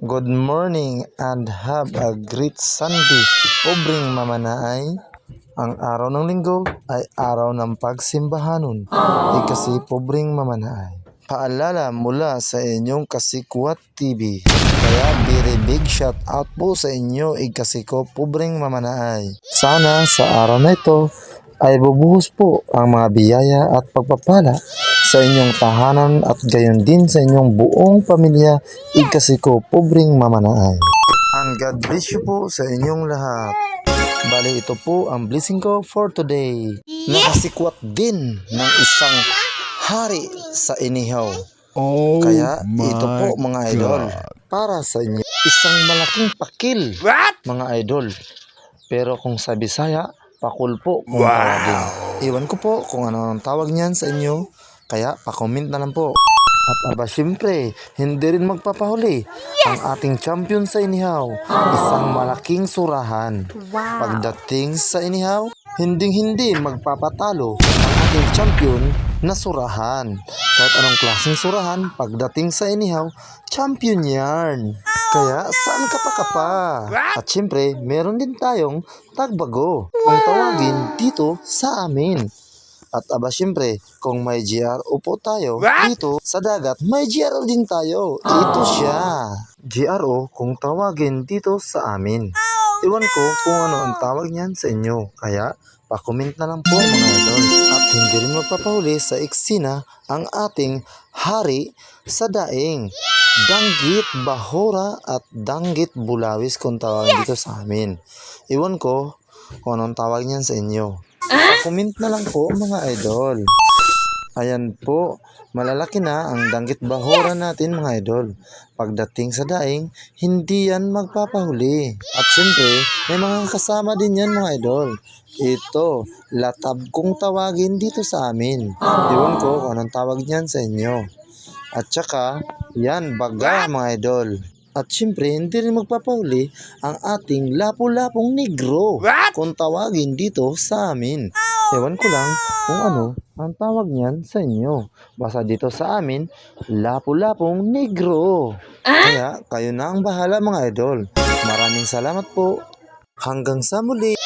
Good morning and have a great Sunday. Pobreng mamanaay. Ang araw ng linggo ay araw ng pagsimbahanon. Eh kasi pobreng mamanaay. Paalala mula sa inyong Kasikwat TV. Kaya very big shout out po sa inyo eh kasi ko pobreng mamanaay. Sana sa araw na ito ay bubuhos po ang mga biyaya at pagpapala sa inyong tahanan at gayon din sa inyong buong pamilya ikasi ko pobreng mamanaay. And God bless you po sa inyong lahat. Bali ito po ang blessing ko for today. Nakasikwat din ng isang hari sa inihaw. Oh Kaya ito po mga idol. God. Para sa inyo. Isang malaking pakil. Mga idol. Pero kung sa Bisaya, pakul po kung tawagin. Iwan ko po kung ano ang tawag niyan sa inyo. Kaya pa-comment na lang po. At aba syempre, hindi rin magpapahuli ang ating champion sa inihaw. Isang malaking surahan. Pagdating sa inihaw, hinding-hindi magpapatalo ang ating champion na surahan. Kahit anong klaseng surahan, pagdating sa inihaw, champion yarn. Kaya saan ka pa ka pa? At syempre, meron din tayong tagbago. Kung tawagin dito sa amin. At aba syempre, kung may GRO po tayo dito sa dagat, may GRO din tayo. Ito siya. GRO kung tawagin dito sa amin. Iwan ko kung ano ang tawag niyan sa inyo. Kaya, pa-comment na lang po mga idol. At hindi rin magpapahuli sa eksena ang ating hari sa daing. Danggit Bahora at Danggit Bulawis kung tawagin dito sa amin. Iwan ko kung anong tawag niyan sa inyo. Comment na lang po mga idol. Ayan po, malalaki na ang danggit bahura natin mga idol. Pagdating sa daing, hindi yan magpapahuli. At syempre, may mga kasama din yan mga idol. Ito, latab kung tawagin dito sa amin. Iwan ko kung anong tawag niyan sa inyo. At saka, yan, baga mga idol. At syempre, hindi rin magpapahuli ang ating lapu-lapong negro kung tawagin dito sa amin. Ewan ko lang kung ano ang tawag niyan sa inyo. Basta dito sa amin, lapu-lapong negro. Kaya kayo na ang bahala mga idol. Maraming salamat po. Hanggang sa muli.